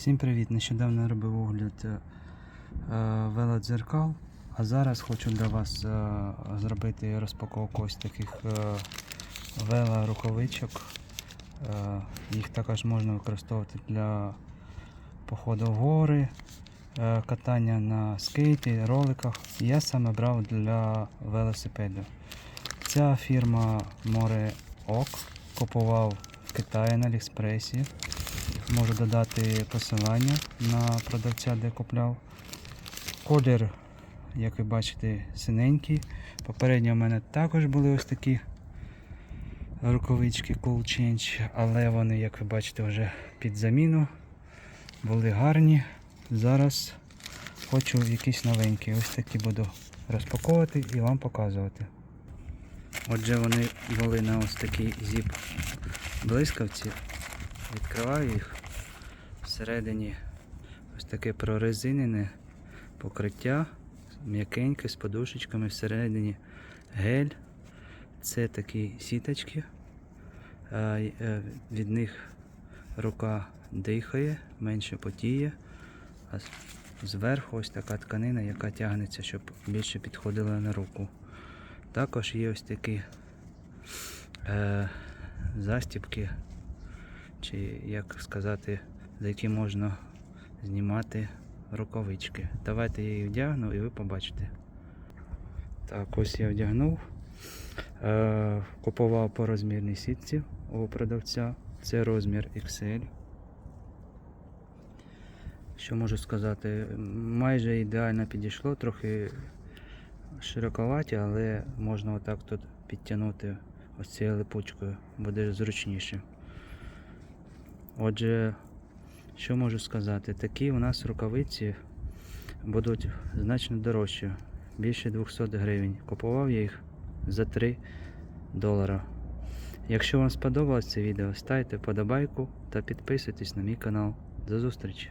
Всім привіт! Нещодавно робив огляд е, велодзеркал, а зараз хочу для вас е, зробити розпаковку ось таких е, велорукавичок. Е, їх також можна використовувати для походу в гори, е, катання на скейті, роликах. Я саме брав для велосипеду. Ця фірма Море Ок купував в Китаї на Аліекспресі. Можу додати посилання на продавця, де купляв. Колір, як ви бачите, синенький. Попередньо в мене також були ось такі рукавички Cool Change, але вони, як ви бачите, вже під заміну. Були гарні. Зараз хочу якісь новенькі. Ось такі буду розпаковувати і вам показувати. Отже, вони були на ось такій зіп блискавці. Відкриваю їх. Всередині ось таке прорезинене покриття, м'якеньке з подушечками, всередині гель. Це такі сіточки. Е, Від них рука дихає, менше потіє. А зверху ось така тканина, яка тягнеться, щоб більше підходила на руку. Також є ось такі е, застібки чи як сказати, за які можна знімати рукавички. Давайте я її вдягну і ви побачите. Так, ось я вдягнув. Е, купував по розмірній сітці у продавця. Це розмір XL. Що можу сказати? Майже ідеально підійшло, трохи широковаті, але можна отак тут підтягнути ось цією липучкою, буде зручніше. Отже, що можу сказати? Такі у нас рукавиці будуть значно дорожчі, більше 200 гривень. Купував я їх за 3 долара. Якщо вам сподобалось це відео, ставте вподобайку та підписуйтесь на мій канал. До зустрічі!